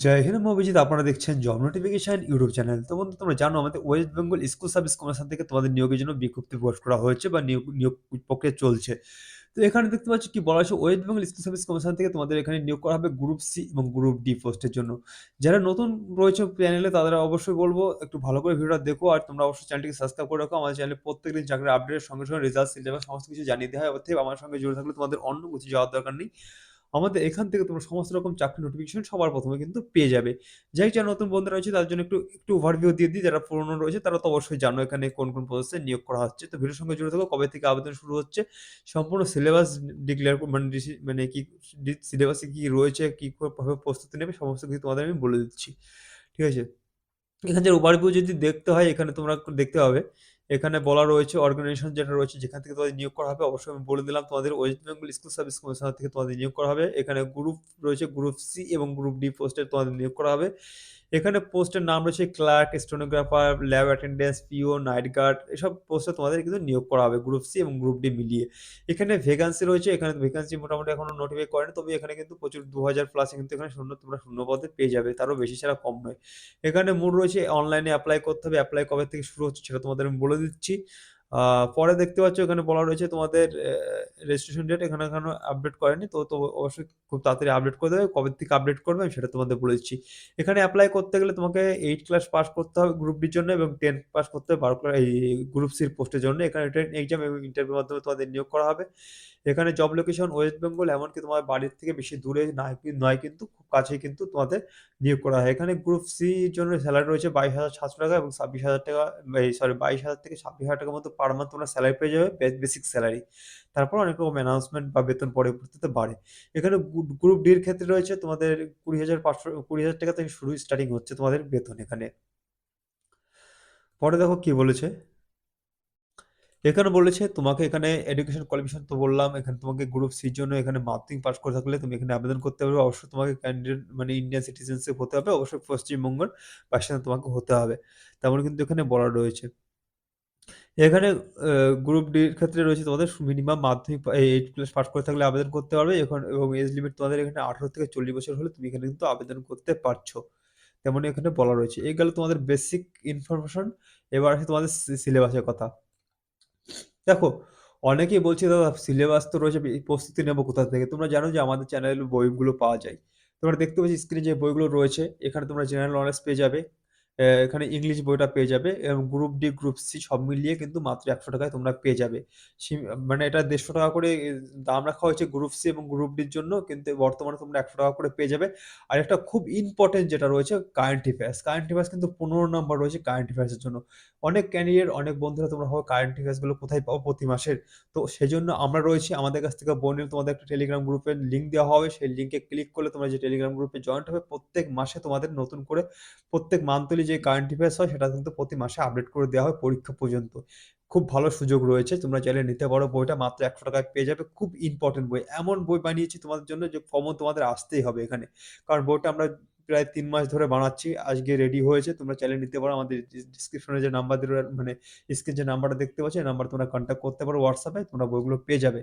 জয় হিন্দ অভিজিৎ আপনারা দেখছেন job notification YouTube channel. তো বন্ধু তোমরা জানো আমাদের West Bengal school service commission থেকে তোমাদের নিয়োগের জন্য বিজ্ঞপ্তি প্রকাশ করা হয়েছে বা নিয়োগ নিয়োগ প্রক্রিয়া চলছে। তো এখানে দেখতে পাচ্ছ কি বলা হয়েছে West Bengal school service commission থেকে তোমাদের এখানে নিয়োগ করা হবে গ্রুপ সি এবং গ্রুপ ডি পোস্টের জন্য। যারা নতুন রয়েছে প্যানেলে তাদের অবশ্যই বলব একটু ভালো করে ভিডিওটা দেখো আর তোমরা অবশ্যই চ্যানেলটিকে সাবস্ক্রাইব করে রাখো। আমাদের চ্যানেলে প্রত্যেকদিন চাকরির আপডেটের সঙ্গে, সঙ্গে রেজাল্ট, সিলেবাস সমস্ত কিছু জানিয়ে দেওয়া হয়। অতএব আমার সঙ্গে জুড়ে থাকলে তোমাদের অন্য কোথাও যাওয়ার দরকার নেই। আমাদের এখান থেকে তোমরা সমস্ত রকম চাকরি নোটিফিকেশন সবার প্রথমে কিন্তু পেয়ে যাবে। যাই যারা নতুন বন্ধুরা রয়েছে তার জন্য একটু, একটু ওভারভিউ দিয়ে দিই। যারা পুরনো রয়েছে তারা তো অবশ্যই জানো এখানে কোন, কোন পোস্টে নিয়োগ করা হচ্ছে। তো ভিডিওর সঙ্গে জুড়ে থাকো। কবে থেকে আবেদন শুরু হচ্ছে, সম্পূর্ণ সিলেবাস ডিক্লেয়ার মানে মানে কি সিলেবাসে কি রয়েছে, কি ভাবে প্রস্তুতি নেবে সমস্ত কিছু তোমাদের আমি বলে দিচ্ছি। ঠিক আছে? এখানে ওভারভিউ যদি দেখতে হয় এখানে তোমরা দেখতে পাবে। এখানে বলা রয়েছে অর্গানাইজেশন যেটা রয়েছে, যেখান থেকে তোমাদের নিয়োগ করা হবে, অবশ্যই আমি বলে দিলাম, তোমাদের West Bengal school service commission থেকে তোমাদের নিয়োগ করা হবে। এখানে গ্রুপ রয়েছে গ্রুপ সি এবং গ্রুপ ডি পোস্টে তোমাদের নিয়োগ করা হবে। এখানে পোস্টের নাম রয়েছে clerk, stenographer, lab attendance, PO, night guard এসব পোস্টে তোমাদের কিন্তু নিয়োগ করা হবে গ্রুপ সি এবং গ্রুপ ডি মিলিয়ে। এখানে ভ্যাকান্সি রয়েছে, এখানে ভ্যাকান্সি মোটামুটি এখনও নোটিফাই করেনি। তবে এখানে কিন্তু প্রচুর ২০০০ প্লাস কিন্তু এখানে শূন্য তোমরা শূন্য পদে পেয়ে যাবে। তারও বেশি ছাড়া কম নয়। এখানে মোড রয়েছে অনলাইনে অ্যাপ্লাই করতে হবে। অ্যাপ্লাই কবে থেকে শুরু হচ্ছে সেটা তোমাদের আমি বলে দিচ্ছি। পরে দেখতে পাচ্ছ এখানে বলা রয়েছে তোমাদের রেজিস্ট্রেশন ডেট এখানে এখনও আপডেট করেনি। তো, তো অবশ্যই খুব তাড়াতাড়ি আপডেট করে দেবে। কবে থেকে আপডেট করবে আমি সেটা তোমাদের বলে দিচ্ছি। এখানে অ্যাপ্লাই করতে গেলে তোমাকে এইট ক্লাস পাস করতে হবে গ্রুপ ডির জন্য এবং 10 পাস করতে হবে 12 ক্লা এই গ্রুপ সির পোস্টের জন্য। এখানে রিটেন এক্সাম এবং ইন্টারভিউর মাধ্যমে তোমাদের নিয়োগ করা হবে। এখানে জব লোকেশন ওয়েস্ট বেঙ্গল এমনকি তোমার বাড়ির থেকে বেশি দূরে নয় কিন্তু খুব কাছেই কিন্তু তোমাদের নিয়োগ করা হয়। এখানে গ্রুপ সির জন্য স্যালারি রয়েছে ২২,৭০০ টাকা এবং ২৬,০০০ টাকা এই সরি ২২,০০০ থেকে ২৬,০০০ টাকার মতো পার মান্থ তোমরা স্যালারি পেয়ে যাবে বেসিক স্যালারি। তারপর অনেক রকম অ্যানাউন্সমেন্ট বা বেতন পরবর্তীতে বাড়ে। এখানে গ্রুপ ডির ক্ষেত্রে রয়েছে তোমাদের ২০,৫০০ ২০,০০০ টাকা থেকে শুরু স্টার্টিং হচ্ছে তোমাদের বেতন এখানে। পরে দেখো কি বলেছে? এখানে বলেছে তোমাকে এখানে এডুকেশন কোয়ালিফিকেশন তো বললাম। এখানে তোমাকে গ্রুপ সির জন্য এখানে মাধ্যমিক পাস করে থাকলে তুমি এখানে আবেদন করতে পারবে। অবশ্যই তোমাকে ক্যান্ডিডেট মানে ইন্ডিয়ান সিটিজেনশিপ হতে হবে। অবশ্যই পশ্চিমবঙ্গের বাসিন্দা তোমাকে হতে হবে। তেমন কিন্তু এখানে বলা রয়েছে। এখানে গ্রুপ ডির ক্ষেত্রে রয়েছে তোমাদের মিনিমাম মাধ্যমিক এই 8 ক্লাস পাস করে থাকলে আবেদন করতে পারবে। এখন এবং এজ লিমিট তোমাদের এখানে ১৮ থেকে ৪০ বছর হলে তুমি এখানে কিন্তু আবেদন করতে পারছ। তেমনই এখানে বলা রয়েছে। এই গেল তোমাদের বেসিক ইনফরমেশন। এবার আসি তোমাদের সিলেবাসের কথা। দেখো, অনেকেই বলছে দাদা সিলেবাস তো রয়েছে প্রস্তুতি নেব কোথা থেকে? তোমরা জানো যে আমাদের চ্যানেলে বইগুলো পাওয়া যায়। তোমরা দেখতে পাচ্ছ স্ক্রিনে যে বইগুলো রয়েছে এখানে তোমরা জেনারেল নলেজ পেয়ে যাবে। এখানে ইংলিশ বইটা পেয়ে যাবে এবং গ্রুপ ডি, গ্রুপ সি সব মিলিয়ে কিন্তু মাত্র একশো টাকায় তোমরা পেয়ে যাবে। মানে এটা দেড়শো টাকা করে দাম রাখা হয়েছে গ্রুপ সি এবং গ্রুপ ডির জন্য কিন্তু বর্তমানে তোমরা একশো টাকা করে পেয়ে যাবে। আর একটা খুব ইম্পোর্টেন্ট যেটা রয়েছে কারেন্ট অ্যাফেয়ার্স। কারেন্ট অ্যাফেয়ার্স কিন্তু ১৫ নাম্বার রয়েছে কারেন্ট অ্যাফেয়ার্স জন্য। অনেক ক্যান্ডিডেট অনেক বন্ধুরা তোমরা ভাবো কারেন্ট অ্যাফেয়ার্স কোথায় পাবো প্রতি মাসের? তো সেজন্য আমরা রয়েছি আমাদের কাছ থেকে বই নিলে তোমাদের একটা টেলিগ্রাম গ্রুপের লিঙ্ক দেওয়া হবে। সেই লিঙ্কে ক্লিক করলে তোমরা যে টেলিগ্রাম গ্রুপে জয়েন্ট হবে প্রত্যেক মাসে তোমাদের নতুন করে প্রত্যেক মান্থলি যে কারেন্ট অ্যাফেয়ার্স হয়, সেটা কিন্তু প্রতি মাসে আপডেট করে দেওয়া হয় পরীক্ষা পর্যন্ত। খুব ভালো সুযোগ রয়েছে। তোমরা চাইলে নিতে পারো বইটা, মাত্র একশো টাকায় পেয়ে যাবে। খুব ইম্পোর্টেন্ট বই। এমন বই বানিয়েছি তোমাদের জন্য যে কমন তোমাদের আসতেই হবে এখানে। কারণ বইটা আমরা প্রায় তিন মাস ধরে বানাচ্ছি। আজকে রেডি হয়েছে। তোমরা চাইলে নিতে পারো। আমাদের ডিসক্রিপশনে যে নাম্বার দেওয়া মানে স্ক্রিনে যে নাম্বারটা দেখতে পাচ্ছ, এই নাম্বারে তোমরা কনট্যাক্ট করতে পারো হোয়াটসঅ্যাপে তোমরা বইগুলো পেয়ে যাবে।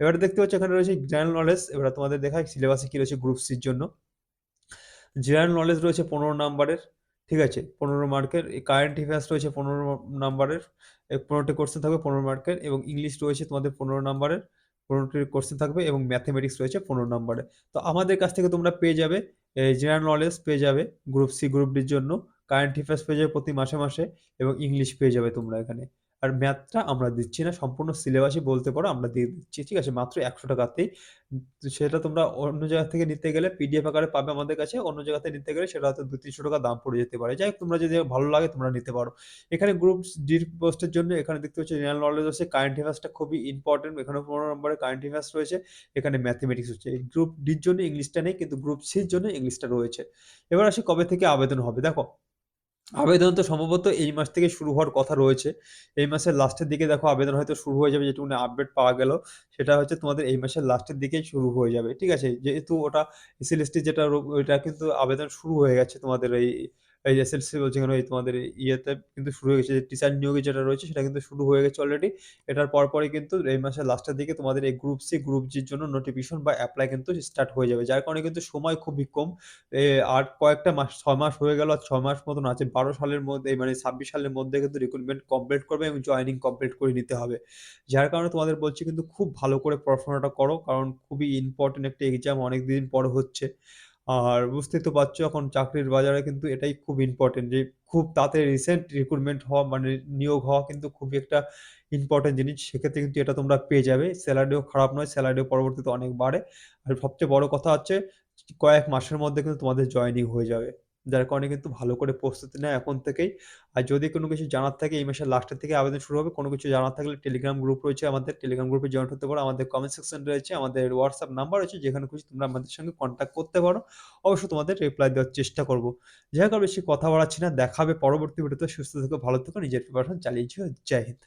এবারে দেখতে পাচ্ছ, এখানে রয়েছে জেনারেল নলেজ। এবার তোমাদের দেখায় সিলেবাসে কী রয়েছে গ্রুপ সির জন্য। জেনারেল নলেজ রয়েছে ১৫ নাম্বারের। ঠিক আছে? ১৫ মার্কের। কারেন্ট অ্যাফেয়ার্স রয়েছে ১৫ নাম্বারের। পনেরোটি কোশ্চেন থাকবে ১৫ মার্কের এবং ইংলিশ রয়েছে তোমাদের ১৫ নাম্বারের। পনেরোটি কোশ্চেন থাকবে এবং ম্যাথমেটিক্স রয়েছে পনেরো নাম্বারে তো আমাদের কাছ থেকে তোমরা পেয়ে যাবে জেনারেল নলেজ পেয়ে যাবে গ্রুপ সি, গ্রুপ ডির জন্য। কারেন্ট অ্যাফেয়ার্স পেয়ে যাবে প্রতি মাসে, মাসে এবং ইংলিশ পেয়ে যাবে তোমরা এখানে। আর ম্যাথটা আমরা দিচ্ছি না। সম্পূর্ণ সিলেবাসই বলতে পারো আমরা দিয়ে দিচ্ছি। ঠিক আছে? মাত্র একশো টাকাতেই। সেটা তোমরা অন্য জায়গা থেকে নিতে গেলে পিডিএফ আকারে পাবে আমাদের কাছে। অন্য জায়গাতে নিতে গেলে সেটা হয়তো দু তিনশো টাকা দাম পড়ে যেতে পারে। যাই হোক তোমরা যদি ভালো লাগে তোমরা নিতে পারো। এখানে গ্রুপ ডির পোস্টের জন্য এখানে দেখতে পাচ্ছি জেনারেল নলেজ আছে, কারেন্ট অ্যাফেয়ার্সটা খুবই ইম্পোর্টেন্ট। এখানে পনেরো নম্বরে কারেন্ট অ্যাফেয়ার্স রয়েছে। এখানে ম্যাথমেটিক্স হচ্ছে। গ্রুপ ডির জন্য ইংলিশটা নেই কিন্তু গ্রুপ সির জন্য ইংলিশটা রয়েছে। এবার আসি কবে থেকে আবেদন হবে? দেখো আবেদন তো সম্ভবত এই মাস থেকে শুরু হওয়ার কথা রয়েছে। এই মাসের লাস্টের দিকে দেখো আবেদন হয়তো শুরু হয়ে যাবে যেটুকু আপডেট পাওয়া গেল। সেটা হচ্ছে তোমাদের এই মাসের লাস্টের দিকেই শুরু হয়ে যাবে। ঠিক আছে? যেহেতু ওটা এসএলএসটি যেটা রো, ওইটা কিন্তু আবেদন শুরু হয়ে গেছে তোমাদের এই এই এসএসসি বলছি কেন এই তোমাদের ইয়েতে কিন্তু শুরু হয়ে গেছে যে টিচার নিয়োগে যেটা রয়েছে সেটা কিন্তু শুরু হয়ে গেছে অলরেডি। এটার পরপরই কিন্তু এই মাসের লাস্টের দিকে তোমাদের এই গ্রুপ সি, গ্রুপ জির জন্য নোটিফিকেশন বা এপ্লাই কিন্তু স্টার্ট হয়ে যাবে। যার কারণে কিন্তু সময় খুবই কম। আর কয়েকটা মাস ৬ মাস হয়ে গেল আর ৬ মাস মতন আছে। ১২ সালের মধ্যে মানে ২৬ সালের মধ্যে কিন্তু রিক্রুটমেন্ট কমপ্লিট করবে এবং জয়েনিং কমপ্লিট করে নিতে হবে। যার কারণে তোমাদের বলছি কিন্তু খুব ভালো করে পড়াশোনাটা করো। কারণ খুবই ইম্পোর্টেন্ট একটা এক্সাম অনেকদিন পর হচ্ছে। আর বুঝতেই তো পারছ এখন চাকরির বাজারে কিন্তু এটাই খুব ইম্পর্টেন্ট যে খুব তাতে রিসেন্ট রিক্রুটমেন্ট হওয়া মানে নিয়োগ হওয়া কিন্তু খুবই একটা ইম্পর্টেন্ট জিনিস। সেক্ষেত্রে কিন্তু এটা তোমরা পেয়ে যাবে। স্যালারিও খারাপ নয়, স্যালারিও পরবর্তীতে অনেক বাড়ে। আর সবচেয়ে বড় কথা হচ্ছে কয়েক মাসের মধ্যে কিন্তু তোমাদের জয়েনিং হয়ে যাবে। যার কারণে কিন্তু ভালো করে প্রস্তুতি নেয় এখন থেকেই। আর যদি কোনো কিছু জানার থাকে এই মাসের লাস্টের থেকে আবেদন শুরু হবে। কোনো কিছু জানার থাকলে টেলিগ্রাম গ্রুপ রয়েছে আমাদের। টেলিগ্রাম গ্রুপে জয়েন হতে পারো। আমাদের কমেন্ট সেকশন রয়েছে। আমাদের হোয়াটসঅ্যাপ নাম্বার রয়েছে। যেখানে খুশি তোমরা আমাদের সঙ্গে কন্ট্যাক্ট করতে পারো। অবশ্যই তোমাদের রিপ্লাই দেওয়ার চেষ্টা করব যাই হোক বেশি কথা বাড়াচ্ছি না। দেখাবে পরবর্তী ভিডিওতে। সুস্থ থেকো, ভালো থেকো, নিজের প্রিপারেশন চালিয়ে যেও। জয় হিন্দ।